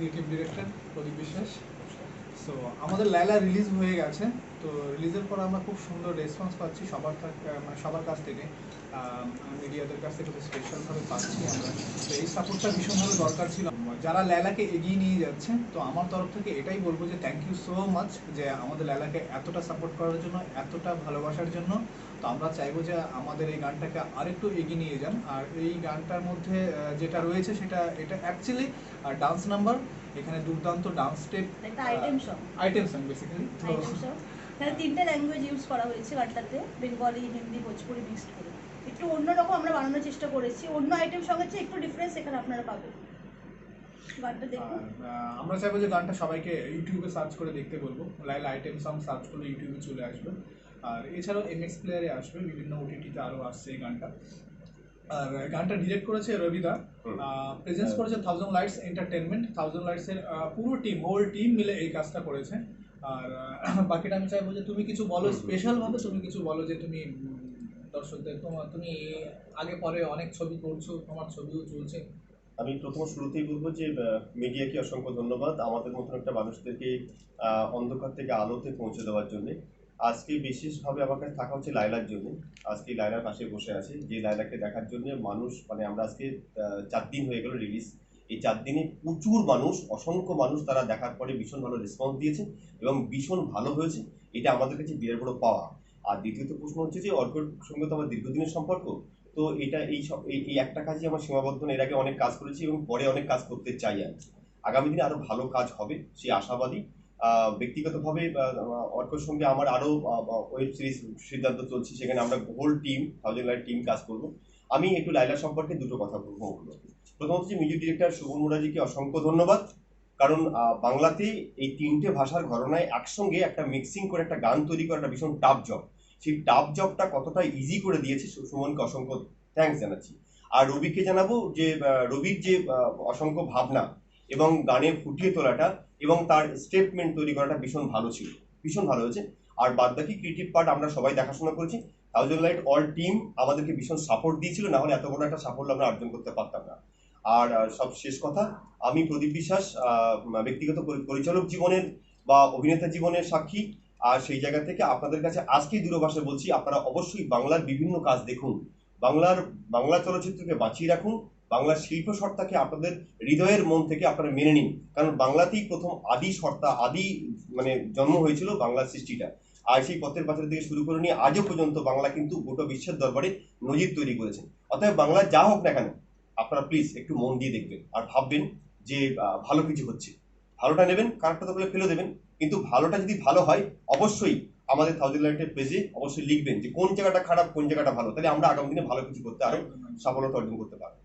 Creative director প্রদীপ বিশ্বাস। So আমাদের লাইলা release হয়ে গেছে। তো রিলিজের পর আমরা খুব সুন্দর রেসপন্স পাচ্ছি সবার মানে সবার কাছ থেকে। মিডিয়াদের কাছ থেকে স্পেশালভাবে পাচ্ছি আমরা। এই সাপোর্টটা ভীষণভাবে দরকার ছিল। যারা লাইলাকে এগিয়ে নিয়ে যাচ্ছে তো আমার তরফ থেকে এটাই বলব যে থ্যাংক ইউ সো মাচ যে আমাদের লাইলাকে এতটা সাপোর্ট করার জন্য এতটা ভালোবাসার জন্য। তো আমরা চাইব যে আমাদের এই গানটাকে আরেকটু এগিয়ে নিয়ে যান। আর এই গানটার মধ্যে যেটা রয়েছে সেটা এটা অ্যাকচুয়ালি ডান্স নাম্বার এখানে দুর্দান্ত ডান্স স্টেপ একটা item song item song basically item song তিনটে ল্যাঙ্গুয়েজ ইউজ করা হয়েছে গানটাতে বেঙ্গলি হিন্দি ভোজপুরি মিক্সড করে। একটু অন্যরকম আমরা বানানোর চেষ্টা করেছি। অন্য আইটেম সঙ্গের চেয়ে একটু ডিফারেন্স এখানে আপনারা পাবেন। আমরা চাইব যে গানটা সবাইকে ইউটিউবে সার্চ করে দেখতে বলব। লাইল আইটেম সং সার্চ করলে ইউটিউবে চলে আসবে। আর এছাড়াও এমএক্স প্লেয়ারে আসবে বিভিন্ন ওটিটিতে আরও আসছে এই গানটা। আর গানটা ডিরেক্ট করেছে রবিদা। প্রেজেন্স। করেছে থাউজেন্ড লাইটস এন্টারটেনমেন্ট থাউজেন্ড লাইটসের পুরো টিম হোল টিম মিলে এই কাজটা করেছে। আর বাকিটা আমি চাইব যে তুমি কিছু বলো হুম, হুম। স্পেশাল ভাবে তুমি কিছু বলো যে তুমি দর্শকদের তোমার তুমি আগে পরে অনেক ছবি করছ তোমার ছবিও চলছে আমি প্রথম শুরুতেই বলব যে মিডিয়াকে অসংখ্য ধন্যবাদ আমাদের মতন একটা মানুষদেরকে অন্ধকার থেকে আলোতে পৌঁছে দেওয়ার জন্য। আজকে বিশেষভাবে আমার কাছে থাকা হচ্ছে লাইলার জন্য। আজকে লাইলার পাশে বসে আছে। যে লাইলাকে দেখার জন্য মানুষ মানে আমরা আজকে চার দিন হয়ে গেল রিলিজ এই চার দিনে প্রচুর মানুষ, অসংখ্য মানুষ তারা দেখার পরে ভীষণ ভালো রেসপন্স দিয়েছে এবং ভীষণ ভালো হয়েছে। এটা আমাদের কাছে বিরাট বড় পাওয়া আর দ্বিতীয়ত প্রশ্ন হচ্ছে যে অর্কর সঙ্গে তো আমার দীর্ঘদিনের সম্পর্ক, তো এটা এই সব, এই একটা কাজই আমার সীমাবদ্ধ না এর আগে অনেক কাজ করেছি এবং পরে অনেক কাজ করতে চাই আমি আগামী দিনে আরও ভালো কাজ হবে সেই আশাবাদী। ব্যক্তিগতভাবে অর্কর সঙ্গে আমার আরও ওয়েব সিরিজ সিদ্ধান্ত চলছে, সেখানে আমরা whole team thousand light team কাজ করব। আমি একটু লাইলা সম্পর্কে দুটো কথা বলব। প্রথমত হচ্ছে মিউজিক ডিরেক্টর সুবন মুরাজিকে অসংখ্য ধন্যবাদ। কারণ আহ, বাংলাতে এই তিনটে ভাষার ঘটনায় একসঙ্গে একটা মিক্সিং করে একটা গান তৈরি করা একটা ভীষণ টাফ জব সেই টাফ জবটা কতটা ইজি করে দিয়েছে সুমনকে অসংখ্য থ্যাঙ্কস জানাচ্ছি। আর রবিকে জানাব যে রবির যে অসংখ্য ভাবনা এবং গানে ফুটিয়ে তোলাটা এবং তার স্টেটমেন্ট তৈরি করাটা ভীষণ ভালো ছিল ভীষণ ভালো হয়েছে। আর বাদ বাকি ক্রিয়েটিভ পার্ট আমরা সবাই দেখাশোনা করেছি। থাউজেন্ড লাইট অল টিম আমাদেরকে ভীষণ সাপোর্ট দিয়েছিল না হলে এত বড় একটা সাফল্য আমরা অর্জন করতে পারতাম না। আর সব শেষ কথা, আমি প্রদীপ বিশ্বাস ব্যক্তিগত পরিচালক জীবনের বা অভিনেতা জীবনের সাক্ষী। আর সেই জায়গা থেকে আপনাদের কাছে আজকেই দূরভাষে বলছি, আপনারা অবশ্যই বাংলার বিভিন্ন কাজ দেখুন। বাংলার, বাংলা চলচ্চিত্রকে বাঁচিয়ে রাখুন, বাংলার শিল্প সত্তাকে আপনাদের হৃদয়ের মন থেকে আপনারা মেনে নিন। কারণ বাংলাতেই প্রথম আদি সত্তা আদি মানে জন্ম হয়েছিল বাংলার সৃষ্টিটা। আর সেই পথের পাথর থেকে শুরু করে নিয়ে আজও পর্যন্ত বাংলা কিন্তু গোটা বিশ্বের দরবারে নজির তৈরি করেছে। অতএব বাংলা যা হোক না কেন আপনারা প্লিজ একটু মন দিয়ে দেখবেন। আর ভাববেন যে ভালো কিছু হচ্ছে। ভালোটা নেবেন খারাপটা তো ফেলে দেবেন। কিন্তু ভালোটা যদি ভালো হয় অবশ্যই আমাদের থাউজেন্ড লাইটের পেজে অবশ্যই লিখবেন যে কোন জায়গাটা খারাপ কোন জায়গাটা ভালো। তাহলে আমরা আগামী দিনে ভালো কিছু করতে আরও সফলতা অর্জন করতে পারব।